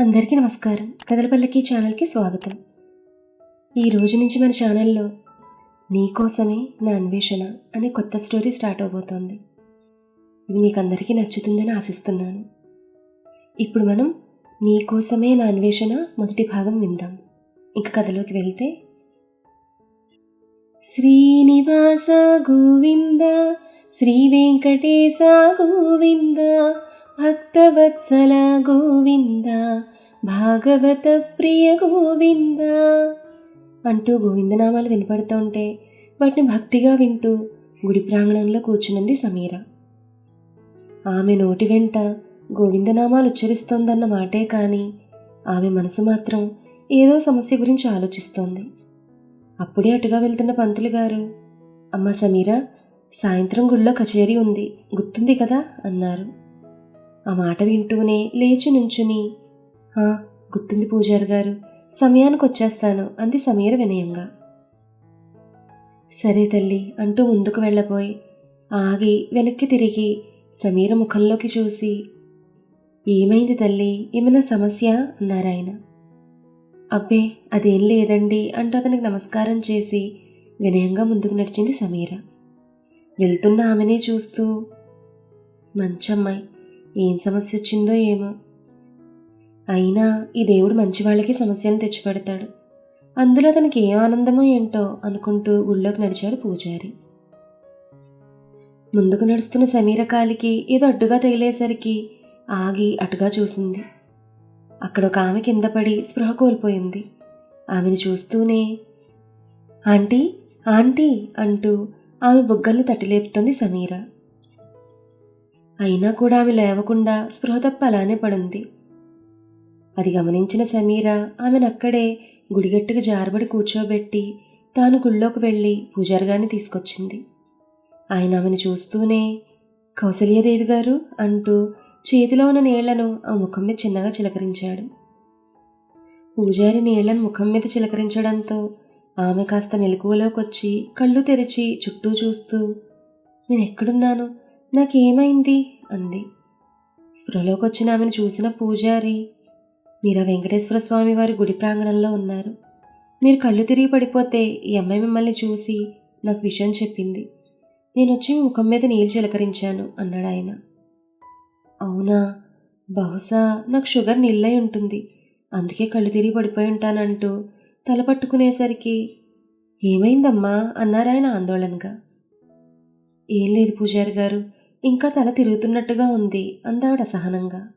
అందరికీ నమస్కారం. కథలపల్లకి ఛానల్కి స్వాగతం. ఈ రోజు నుంచి మన ఛానల్లో నీకోసమే నా అన్వేషణ అనే కొత్త స్టోరీ స్టార్ట్ అవబోతోంది. ఇది మీకు అందరికీ నచ్చుతుందని ఆశిస్తున్నాను. ఇప్పుడు మనం నీకోసమే నా అన్వేషణ మొదటి భాగం విందాం. ఇంక కథలోకి వెళ్తే శ్రీనివాస గోవింద శ్రీ వెంకటేశ గోవింద భక్తవత్సల గోవింద భాగవత ప్రియ గోవింద అంటూ గోవిందనామాలు వినపడుతుంటే వాటిని భక్తిగా వింటూ గుడి ప్రాంగణంలో కూర్చున్నది సమీర. ఆమె నోటి వెంట గోవిందనామాలు ఉచ్చరిస్తోందన్న మాటే కానీ ఆమె మనసు మాత్రం ఏదో సమస్య గురించి ఆలోచిస్తోంది. అప్పుడే అటుగా వెళ్తున్న పంతులు గారు అమ్మ సమీర సాయంత్రం గుళ్ళో కచేరీ ఉంది గుర్తుంది కదా? అన్నారు. ఆ మాట వింటూనే లేచి నుంచుని గుర్తుంది పూజారి గారు సమయానికి వచ్చేస్తాను అంది సమీర వినయంగా. సరే తల్లి అంటూ ముందుకు వెళ్ళబోయి ఆగి వెనక్కి తిరిగి సమీర ముఖంలోకి చూసి ఏమైంది తల్లి ఏమైనా సమస్య? అన్నారాయన అబ్బే అదేం లేదండి అంటూ అతనికి నమస్కారం చేసి వినయంగా ముందుకు నడిచింది సమీర. వెళ్తున్న ఆమెనే చూస్తూ మంచమ్మాయి ఏం సమస్య వచ్చిందో ఏమో. అయినా ఈ దేవుడు మంచి వాళ్ళకి సమస్యలను తెచ్చిపెడతాడు. అందులో అతనికి ఏం ఆనందమో ఏంటో అనుకుంటూ గుళ్ళోకి నడిచాడు పూజారి. ముందుకు నడుస్తున్న సమీర కాలికి ఏదో అడ్డుగా తగిలేసరికి ఆగి అటుగా చూసింది. అక్కడ ఒక ఆమె కింద పడి స్పృహ కోల్పోయింది. ఆమెను చూస్తూనే ఆంటీ ఆంటీ అంటూ ఆమె బుగ్గల్ని తట్టిలేపుతోంది సమీర. అయినా కూడా ఆమె లేవకుండా స్పృహ తప్ప అలానే పడుంది. అది గమనించిన సమీర ఆమెను అక్కడే గుడిగట్టుకు జారబడి కూర్చోబెట్టి తాను గుళ్ళోకి వెళ్ళి పూజారిగారిని తీసుకొచ్చింది. ఆయన ఆమెను చూస్తూనే కౌసల్యాదేవి గారు అంటూ చేతిలో ఉన్న నీళ్ళను ఆ ముఖం మీద చిన్నగా చిలకరించాడు. పూజారి నీళ్ళను ముఖం మీద చిలకరించడంతో ఆమె కాస్త మెలకువలోకి వచ్చి కళ్ళు తెరిచి చుట్టూ చూస్తూ నేను ఎక్కడున్నాను నాకేమైంది? అంది. స్పృహలోకొచ్చిన ఆమెను చూసిన పూజారి మీరు ఆ వెంకటేశ్వర స్వామి వారి గుడి ప్రాంగణంలో ఉన్నారు. మీరు కళ్ళు తిరిగి పడిపోతే ఈ అమ్మాయి మిమ్మల్ని చూసి నాకు విషయం చెప్పింది. నేను వచ్చి మీ ముఖం మీద నీళ్ళు చిలకరించాను అన్నాడు ఆయన. అవునా? బహుశా నాకు షుగర్ నిల్లై ఉంటుంది. అందుకే కళ్ళు తిరిగి పడిపోయి ఉంటానంటూ తల పట్టుకునేసరికి ఏమైందమ్మా? అన్నారు ఆయన ఆందోళనగా. ఏం లేదు పూజారి గారు. ఇంకా తల తిరుగుతున్నట్టుగా ఉంది అందావిడ అసహనంగా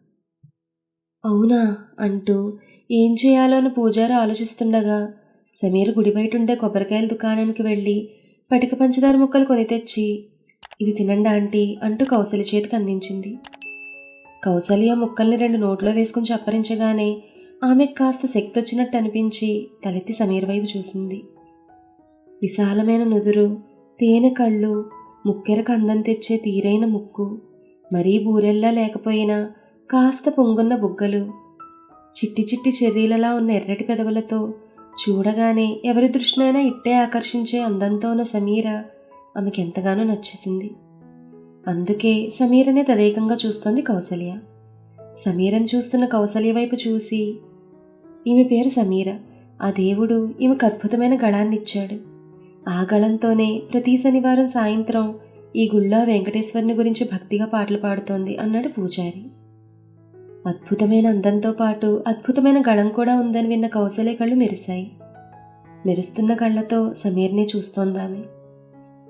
అవునా అంటూ ఏం చేయాలో అని పూజారి ఆలోచిస్తుండగా సమీర్ గుడి బయట ఉండే కొబ్బరికాయల దుకాణానికి వెళ్ళి పటిక పంచదార ముక్కలు కొని తెచ్చి ఇది తినండి ఆంటీ అంటూ కౌసల్య చేతికి అందించింది. కౌశల్య ముక్కల్ని రెండు నోట్లో వేసుకుని చప్పరించగానే ఆమెకు కాస్త శక్తి వచ్చినట్టు అనిపించి తలెత్తి సమీర్ వైపు చూసింది. విశాలమైన నుదురు తేనె కళ్ళు ముక్కెరకు అందం తెచ్చే తీరైన ముక్కు మరీ బూరెల్లా లేకపోయినా కాస్త పొంగున్న బుగ్గలు. చిట్టి చిట్టి చెర్రీలలా ఉన్న ఎర్రటి పెదవులతో చూడగానే ఎవరి దృష్టినైనా ఇట్టే ఆకర్షించే అందంతో ఉన్న సమీర ఆమెకెంతగానో నచ్చేసింది. అందుకే సమీరనే తదేకంగా చూస్తోంది కౌసల్య. సమీరను చూస్తున్న కౌసల్య వైపు చూసి ఈమె పేరు సమీర. ఆ దేవుడు ఈమెకు అద్భుతమైన గళాన్ని ఇచ్చాడు ఆ గళంతోనే ప్రతి శనివారం సాయంత్రం ఈ గుళ్ళో వెంకటేశ్వరుని గురించి భక్తిగా పాటలు పాడుతోంది అన్నాడు పూజారి. అద్భుతమైన అందంతో పాటు అద్భుతమైన గళం కూడా ఉందని విన్న కౌసల్య కళ్ళు మెరిశాయి. మెరుస్తున్న కళ్ళతో సమీర్నే చూస్తోందామె.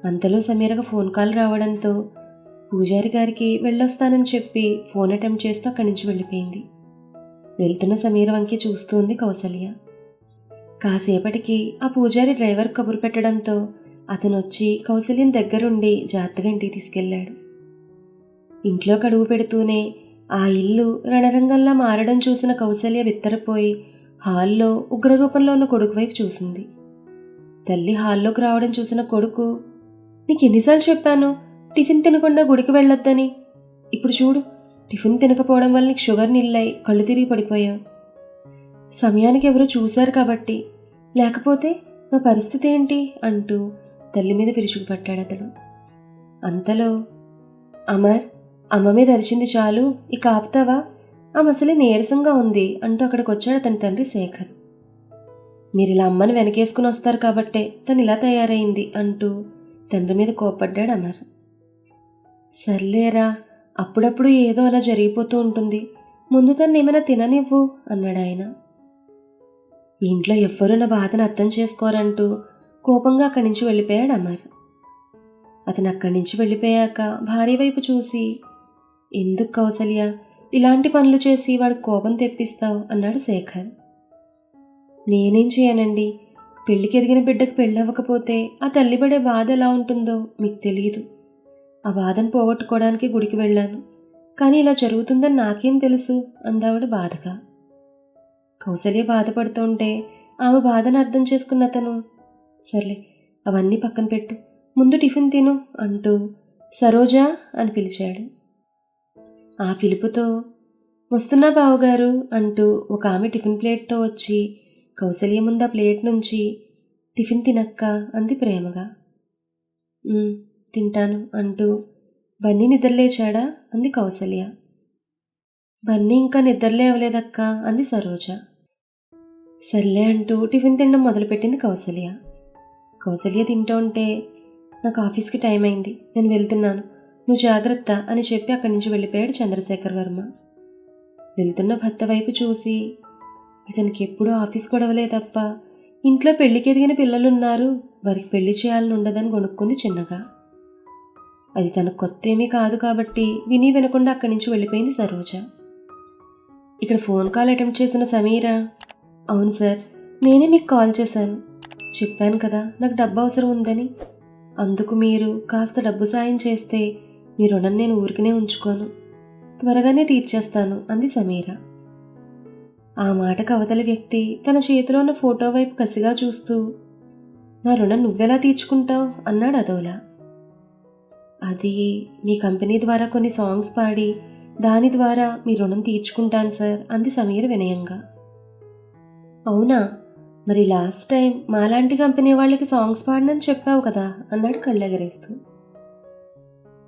అంతలో సమీరకు ఫోన్ కాల్ రావడంతో పూజారి గారికి వెళ్ళొస్తానని చెప్పి ఫోన్ అటెంప్ట్ చేస్తూ అక్కడి నుంచి వెళ్ళిపోయింది. వెళ్తున్న సమీర వంకి చూస్తోంది కౌసల్య కాసేపటికి ఆ పూజారి డ్రైవర్ కబురు పెట్టడంతో అతను వచ్చి కౌసల్యం దగ్గరుండి జాగ్రత్తగా ఇంటికి తీసుకెళ్ళాడు ఇంట్లో కడుగు పెడుతూనే ఆ ఇల్లు రణరంగంలా మారడం చూసిన కౌసల్య బిత్తరపోయి హాల్లో ఉగ్రరూపంలో ఉన్న కొడుకు వైపు చూసింది. తల్లి హాల్లోకి రావడం చూసిన కొడుకు నీకు ఎన్నిసార్లు చెప్పాను టిఫిన్ తినకుండా గుడికి వెళ్ళొద్దని. ఇప్పుడు చూడు టిఫిన్ తినకపోవడం వల్ల నీకు షుగర్ నిల్లై కళ్ళు తిరిగి పడిపోయావు. సమయానికి ఎవరో చూశారు కాబట్టి. లేకపోతే మా పరిస్థితి ఏంటి? అంటూ తల్లి మీద విరుచుకుపట్టాడు అతడు. అంతలో అమర్ అమ్మ మీద అరిచింది చాలు ఇక ఆపుతావా ఆ మసలి నీరసంగా ఉంది అంటూ అక్కడికి వచ్చాడు అతని తండ్రి శేఖర్. మీరు ఇలా అమ్మని వెనకేసుకుని వస్తారు కాబట్టే తను ఇలా తయారైంది అంటూ తండ్రి మీద కోపడ్డాడు అమర్. సర్లేరా అప్పుడప్పుడు ఏదో అలా జరిగిపోతూ ఉంటుంది. ముందు తను ఏమైనా తిననివ్వు అన్నాడు ఆయన ఇంట్లో ఎవ్వరూ నా బాధను అర్థం చేసుకోరంటూ కోపంగా అక్కడి నుంచి వెళ్ళిపోయాడు అమర్. అతను అక్కడి నుంచి వెళ్ళిపోయాక భార్య వైపు చూసి ఎందుకు కౌసల్య ఇలాంటి పనులు చేసి వాడు కోపం తెప్పిస్తావు? అన్నాడు శేఖర్. నేనేం చేయనండి పెళ్ళికి ఎదిగిన బిడ్డకు పెళ్ళవ్వకపోతే ఆ తల్లి పడే బాధ ఎలా ఉంటుందో మీకు తెలియదు ఆ బాధను పోగొట్టుకోవడానికి గుడికి వెళ్ళాను. కానీ ఇలా జరుగుతుందని నాకేం తెలుసు అందావిడ బాధగా. కౌసల్య బాధపడుతుంటే ఆమె బాధను అర్థం చేసుకున్న అతను సర్లే అవన్నీ పక్కన పెట్టు. ముందు టిఫిన్ తిను అంటూ సరోజా అని పిలిచాడు. ఆ పిలుపుతో వస్తున్నా బావగారు అంటూ ఒక ఆమె టిఫిన్ ప్లేట్తో వచ్చి కౌసల్య ముందు ఆ ప్లేట్ నుంచి టిఫిన్ తినక్క అంది ప్రేమగా. తింటాను అంటూ బన్నీ నిద్రలేచాడా? అంది కౌసల్య. బన్నీ ఇంకా నిద్రలేవలేదక్క అంది సరోజ. సర్లే అంటూ టిఫిన్ తినడం మొదలుపెట్టింది కౌసల్య. కౌసల్య తింటూ ఉంటే నాకు ఆఫీస్కి టైం అయింది. నేను వెళ్తున్నాను. నువ్వు జాగ్రత్త అని చెప్పి అక్కడి నుంచి వెళ్ళిపోయాడు చంద్రశేఖర్ వర్మ. వెళ్తున్న భర్త వైపు చూసి ఇతనికి ఎప్పుడూ ఆఫీస్ గొడవలే తప్ప ఇంట్లో పెళ్ళికి ఎదిగిన పిల్లలున్నారు. వారికి పెళ్ళి చేయాలని ఉండదని కొనుక్కుంది చిన్నగా. అది తన కొత్త ఏమీ కాదు కాబట్టి విని వినకుండా అక్కడి నుంచి వెళ్ళిపోయింది సరోజ. ఇక్కడ ఫోన్ కాల్ అటెంప్ట్ చేసిన సమీరా అవును సార్ నేనే మీకు కాల్ చేశాను. చెప్పాను కదా నాకు డబ్బు అవసరం ఉందని. అందుకు మీరు కాస్త డబ్బు సాయం చేస్తే మీ రుణం నేను ఊరికనే ఉంచుకోను. త్వరగానే తీర్చేస్తాను అంది సమీర. ఆ మాటకు అవతలి వ్యక్తి తన చేతిలో ఉన్న ఫోటో వైపు కసిగా చూస్తూ నా రుణం నువ్వెలా తీర్చుకుంటావు? అన్నాడు అదోలా. అది మీ కంపెనీ ద్వారా కొన్ని సాంగ్స్ పాడి దాని ద్వారా మీ రుణం తీర్చుకుంటాను సార్ అంది సమీర వినయంగా. అవునా? మరి లాస్ట్ టైం మాలాంటి కంపెనీ వాళ్ళకి సాంగ్స్ పాడనని చెప్పావు కదా అన్నాడు కళ్ళెగరేస్తూ.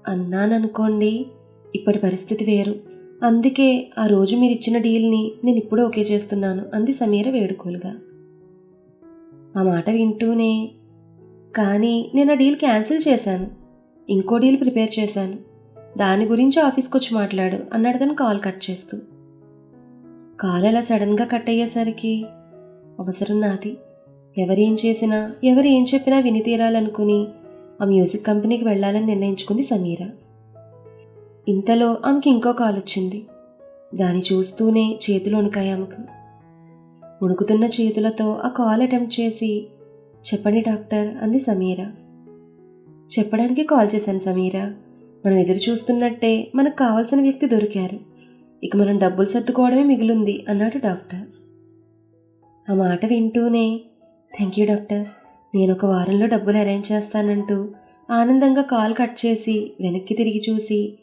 అన్నాననుకోండి ఇప్పటి పరిస్థితి వేరు. అందుకే ఆ రోజు మీరు ఇచ్చిన డీల్ని నేను ఇప్పుడు ఓకే చేస్తున్నాను అంది సమీర వేడుకోలుగా. ఆ మాట వింటూనే కానీ నేను ఆ డీల్ క్యాన్సిల్ చేశాను. ఇంకో డీల్ ప్రిపేర్ చేశాను. దాని గురించి ఆఫీస్కి వచ్చి మాట్లాడు అన్నాడు తను కాల్ కట్ చేస్తూ. కాల్ అలా సడన్గా కట్ అయ్యేసరికి అవసరం నాది. ఎవరేం చేసినా ఎవరు ఏం చెప్పినా విని తీరాలనుకుని ఆ మ్యూజిక్ కంపెనీకి వెళ్ళాలని నిర్ణయించుకుంది సమీర. ఇంతలో ఆమెకి ఇంకో కాల్ వచ్చింది. దాన్ని చూస్తూనే చేతులు ఉణకాయి ఆమెకు. ఉణుకుతున్న చేతులతో ఆ కాల్ అటెంప్ట్ చేసి చెప్పండి డాక్టర్ అంది సమీర. చెప్పడానికి కాల్ చేశాను సమీర. మనం ఎదురు చూస్తున్నట్టే మనకు కావాల్సిన వ్యక్తి దొరికారు. ఇక మనం డబ్బులు సర్దుకోవడమే మిగిలింది అన్నాడు డాక్టర్. ఆ మాట వింటూనే. థ్యాంక్ యూ డాక్టర్ నేను ఒక వారంలో డబ్బులు అరేంజ్ చేస్తానంటూ ఆనందంగా కాల్ కట్ చేసి వెనక్కి తిరిగి చూసి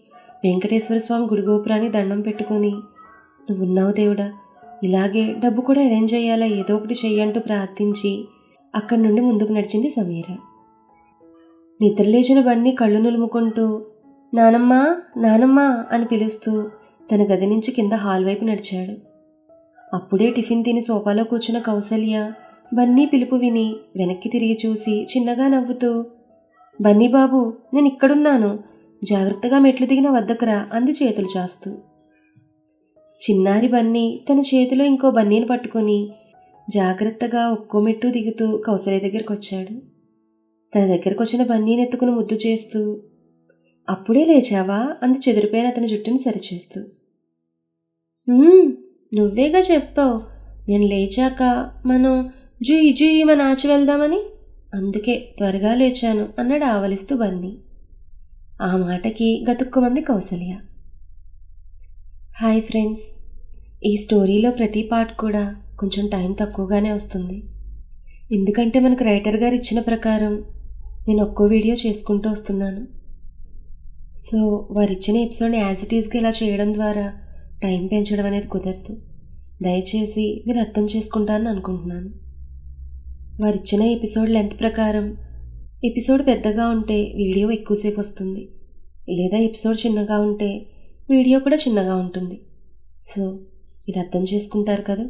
వెంకటేశ్వర స్వామి గుడి గోపురాన్ని దండం పెట్టుకుని నువ్వు ఉన్నావు దేవుడా ఇలాగే డబ్బు కూడా అరేంజ్ అయ్యేలా ఏదో ఒకటి చెయ్యంటూ ప్రార్థించి అక్కడి నుండి ముందుకు నడిచింది సమీర. నిద్రలేచిన బన్నీ కళ్ళు నులుముకుంటూ నానమ్మా నానమ్మా అని పిలుస్తూ తన గది నుంచి కింద హాల్ వైపు నడిచాడు. అప్పుడే టిఫిన్ తిని సోఫాలో కూర్చున్న కౌసల్య బన్నీ పిలుపు విని వెనక్కి తిరిగి చూసి చిన్నగా నవ్వుతూ బన్నీ బాబు నేను ఇక్కడున్నాను జాగ్రత్తగా మెట్లు దిగిన వద్దకురా అంది చేతులు చాస్తూ. చిన్నారి బన్నీ తన చేతిలో ఇంకో బన్నీని పట్టుకొని జాగ్రత్తగా ఒక్కో మెట్టు దిగుతూ కౌసల్య దగ్గరికి వచ్చాడు తన దగ్గరకు వచ్చిన బన్నీని ఎత్తుకుని ముద్దు చేస్తూ అప్పుడే లేచావా? అంది చెదిరిపోయిన అతని జుట్టుని సరిచేస్తూ. నువ్వేగా చెప్పావు? నేను లేచాక మనం జుయి జుయి మన ఆచి వెళ్దామని? అందుకే త్వరగా లేచాను అన్నాడు ఆవలిస్తూ బన్నీ. ఆ మాటకి గతుక్కుమంది కౌసల్య. Hi friends. ఈ స్టోరీలో ప్రతి పార్ట్ కూడా కొంచెం టైం తక్కువగానే వస్తుంది. ఎందుకంటే మనకు రైటర్ గారు ఇచ్చిన ప్రకారం నేను ఒక్కో వీడియో చేసుకుంటూ వస్తున్నాను. సో వారు ఇచ్చిన ఎపిసోడ్ని యాజ్ ఇట్ ఈస్గా ఇలా చేయడం ద్వారా టైం పెంచడం అనేది కుదరదు. దయచేసి మీరు అర్థం చేసుకుంటారని అనుకుంటున్నాను. వారు ఇచ్చిన ఎపిసోడ్ లెంత్ ప్రకారం ఎపిసోడ్ పెద్దగా ఉంటే వీడియో ఎక్కువసేపు వస్తుంది. లేదా ఎపిసోడ్ చిన్నగా ఉంటే వీడియో కూడా చిన్నగా ఉంటుంది. సో మీరు అర్థం చేసుకుంటారు కదా?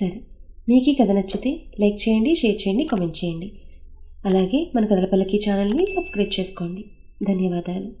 సరే మీకు ఈ కథ నచ్చితే లైక్ చేయండి షేర్ చేయండి కామెంట్ చేయండి. అలాగే మన కథల పల్లకి ఛానల్ని సబ్స్క్రైబ్ చేసుకోండి. ధన్యవాదాలు.